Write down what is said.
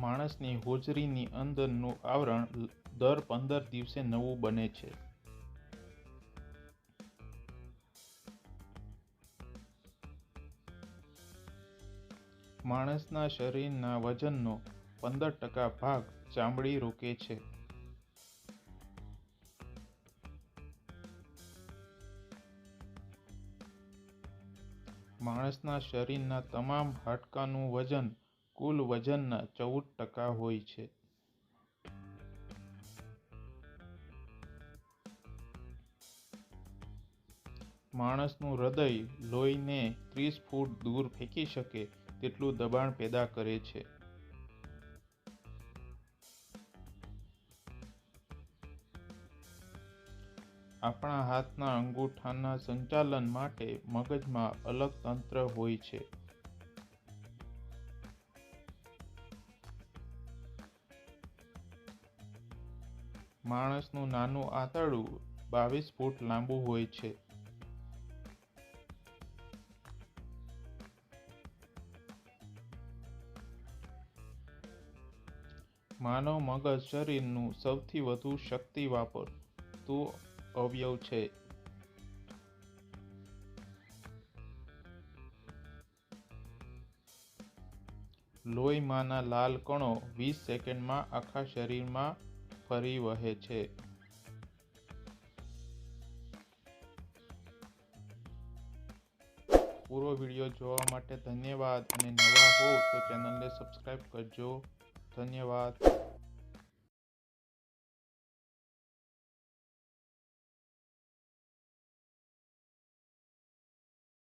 માણસની હોજરીની અંદરનું આવરણ દર પંદર દિવસે નવું બને છે. માણસના શરીરના વજનનો પંદર ટકા ભાગ ચામડી રોકે છે. માણસના શરીરના તમામ હાડકાનું વજન કુલ વજનના ચૌદ ટકા હોય છે. માણસનું હૃદય લોહીને ત્રીસ ફૂટ દૂર ફેંકી શકે તેટલું દબાણ પેદા કરે છે. આપણા હાથના અંગૂઠાના સંચાલન માટે મગજમાં અલગ તંત્ર હોય છે. માણસનું નાનું આંતરડું બાવીસ ફૂટ લાંબુ હોય છે. માનવ મગજ શરીરનું સૌથી વધુ શક્તિ વાપરતું અવયવ છે. લોહીમાંના લાલ કણો વીસ સેકન્ડમાં આખા શરીરમાં ફરી વહે છે. પૂરો વીડિયો જોવા માટે ધન્યવાદ અને નવા હો તો ચેનલને સબસ્ક્રાઈબ કરજો. ધન્યવાદ.